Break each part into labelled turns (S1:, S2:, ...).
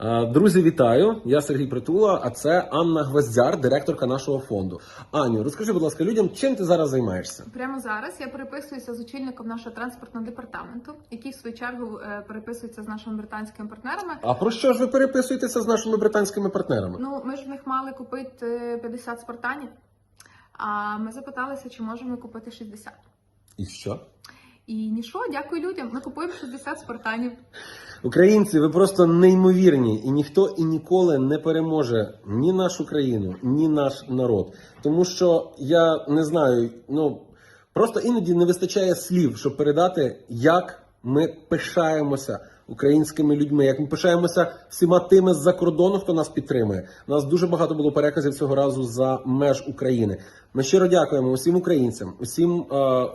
S1: Е, Друзі, вітаю! Я Сергій Притула, а це Анна Гвоздяр, директорка нашого фонду. Аню, розкажи, будь ласка, людям, чим ти зараз займаєшся?
S2: Прямо зараз я переписуюся з очільником нашого транспортного департаменту, який в свою чергу е, переписується з нашими британськими партнерами.
S1: А про що ж ви переписуєтеся з нашими британськими партнерами?
S2: Ну, ми ж в них мали купити 50 спартанів, а ми запиталися, чи можемо купити 60.
S1: І що?
S2: І нічого, дякую людям. Ми купуємо 60 спартанів.
S1: Українці, ви просто неймовірні, і ніхто і ніколи не переможе ні нашу країну, ні наш народ. Тому що я не знаю, ну просто іноді не вистачає слів, щоб передати, як ми пишаємося українськими людьми, як ми пишаємося всіма тими з-за кордону, хто нас підтримує. У нас дуже багато було переказів цього разу за меж України. Ми щиро дякуємо усім українцям, усім е,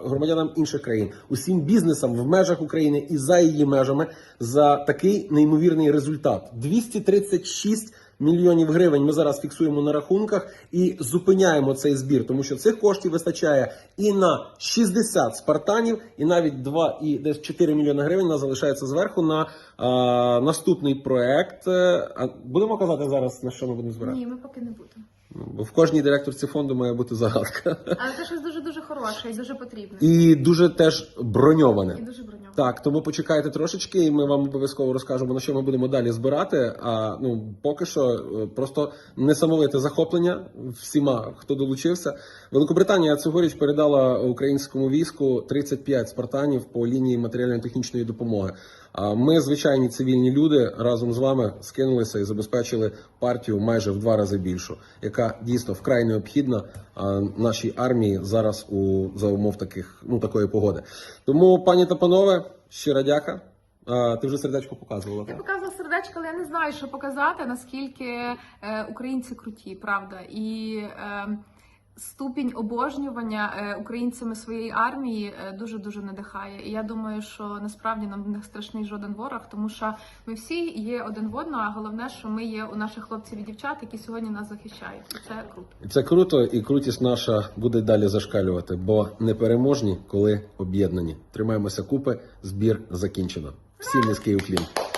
S1: громадянам інших країн, усім бізнесам в межах України і за її межами за такий неймовірний результат. 236 мільйонів гривень ми зараз фіксуємо на рахунках і зупиняємо цей збір, тому що цих коштів вистачає і на 60 спартанів, і навіть 2 і десь 4 мільйони гривень у нас залишається зверху на е, наступний проект. Е, а будемо казати зараз на що ми будемо збирати?
S2: Ні, ми поки не будемо.
S1: Ну, Бо в кожній директорці фонду має бути загадка.
S2: Але це щось дуже дуже хороше і дуже потрібне.
S1: І дуже теж броньоване.
S2: І дуже броньоване.
S1: Так, тому почекайте трошечки, і ми вам обов'язково розкажемо, на що ми будемо далі збирати. А ну поки що е, просто несамовите захоплення всіма, хто долучився. Великобританія цьогоріч передала українському війську 35 спартанів по лінії матеріально-технічної допомоги. Ми, звичайні цивільні люди, разом з вами скинулися і забезпечили партію майже в два рази більшу, яка дійсно вкрай необхідна нашій армії зараз у за умов таких ну такої погоди. Тому, пані та панове, щира дяка. А, ти вже сердечко показувала.
S2: Я показувала сердечко, але я не знаю, що показати, наскільки е, українці круті, правда. І е, ступінь обожнювання е, українцями своєї армії дуже дуже надихає. І я думаю, що насправді нам не страшний жоден ворог, тому що ми всі є один в одного, а головне, що ми є у наших хлопців і дівчат, які сьогодні нас захищають. Це круто.
S1: Це круто, і крутість наша буде далі зашкалювати, бо непереможні, коли об'єднані. Тримаємося купи, збір закінчено. Всім низький уклін.